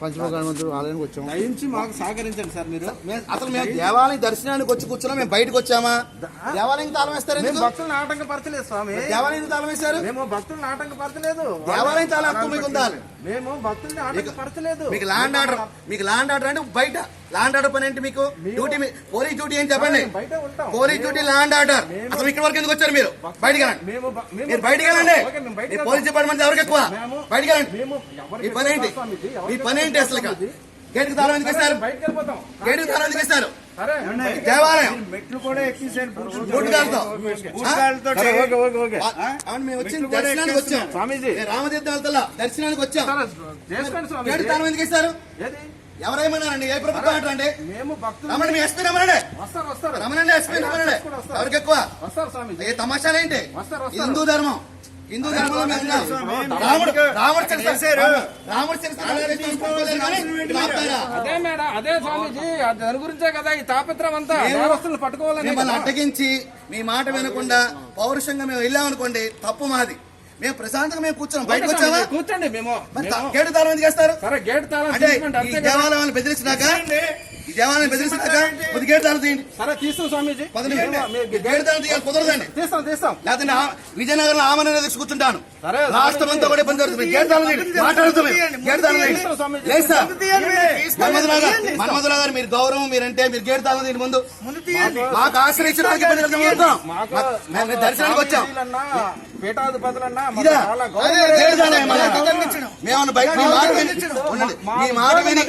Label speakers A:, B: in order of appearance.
A: పంచముఖానుమంతుడు ఆలయానికి వచ్చాము.
B: దయించి మాకు సహకరించండి సార్ మీరు.
C: అసలు మేము దేవాలయం దర్శనానికి వచ్చి కూర్చున్నాం మేము బయటకు వచ్చామా? దేవాలయం తాళం వేస్తారు?
B: భక్తులను ఆటంకపరచలేదు స్వామి.
C: దేవాలయం తాళం వేశారు?
B: మేము భక్తులను ఆటంకపరచలేదు
C: దేవాలయం తాళం హక్కు మీకు ఉందా?
B: మేము భక్తుల్ని ఆటంకపరచలేదు
C: మీకు ల్యాండ్ ఆర్డర్ మీకు ల్యాండ్ ఆర్డర్ అంటే బయట. ల్యాండ్ ఆర్డర్ పని ఏంటి మీకు? డ్యూటీ పోలీస్ డ్యూటీ ఏం చెప్పండి?
B: బయట ఉంటాం.
C: పోలీస్ డ్యూటీ ల్యాండ్ ఆర్డర్ అసలు ఇక్కడ వరకు ఎందుకు వచ్చారు మీరు? బయటికి వెళ్ళండి మీరు బయటికి వెళ్ళండి. పోలీస్ డిపార్ట్మెంట్ ఎవరికి ఎక్కువ?
B: మేము-
C: బయటికి వెళ్ళండి
B: ఎవరికి
C: పని ఏంటి?
B: ఎవరికి
C: పని ఏంటి అసలు
B: స్వామీజీ?
C: గేట్కి తాళం ఎందుకు ఇస్తారు? గేట్కి తాళం ఎందుకు ఇస్తారు? దేవాలయం.
D: మెట్లు కూడా
C: అవును మేము వచ్చి దర్శనానికి వచ్చాం. రామతీర్థం వెళ్తా దర్శనానికి వచ్చాం. గేటు తాళం ఎందుకు ఇస్తారు? ఎవరేమన్నారండి? ఏ ప్రభుత్వం అంటారండి?
B: మేము భక్తులు.
C: రమణ మీ ఎస్పీ రమణండి.
B: వస్తారు వస్తారు.
C: రమణండి ఎస్పీ రమణండి. ఎవరికి ఎక్కువ.
B: వస్తారు స్వామీజీ.
C: ఏ తమాషాలేంటి?
B: వస్తారు.
C: హిందూ ధర్మం. హిందూ ధర్మంలో మేము ఉన్నాం.
D: స్వామి,
C: రాముడు రాముడు చరిత్ర. రాముడు చరిత్ర?
B: అదే మేడం అదే స్వామీజీ. అది దాని గురించే కదా ఈ తాపత్రం అంతా
C: మేము-
B: దేవస్తులు పట్టుకోవాలని
C: మిమ్మల్ని. అడ్డగించి మీ మాట వినకుండా పౌరుషంగా మేము వెళ్ళామనుకోండి తప్పు మాది. మేము ప్రశాంతంగా మేము కూర్చున్నాం. బయటకు
B: స్వామీజీ, కూర్చోండి మేము.
C: గేటు తాళం ఎందుకు వేస్తారు?
B: సరే గేట్ తాళం
C: దేవాలయాన్ని బెదిరించినాక దేవాలయం బెదిరించినాక కొద్ది గేటు తాళం తీయండి.
B: సరే తీస్తాం స్వామీజీ.
C: పది
B: మేము- మేము
C: గేటు తాళం తీయాలి కుదరదండి.
B: తీస్తాం తీస్తాం
C: ఆమెను తెచ్చి కూర్చుంటాను. రాష్ట్రం అంతా కూడా ఇబ్బంది జరుగుతుంది. గేట్ తాళం తీయండి. గేట్ తాళం తీయండి. మన్మధులా గారు మీరు గౌరవం మీరంటే మీరు గేట్ తాళం తీయండి ముందు. మాకు ఇబ్బంది కలుగుతాం మేము మేము దర్శనానికి వచ్చాం.
B: పీఠాధిపతులన్నా?
C: మేమన్నా బయట. మీ మాట విని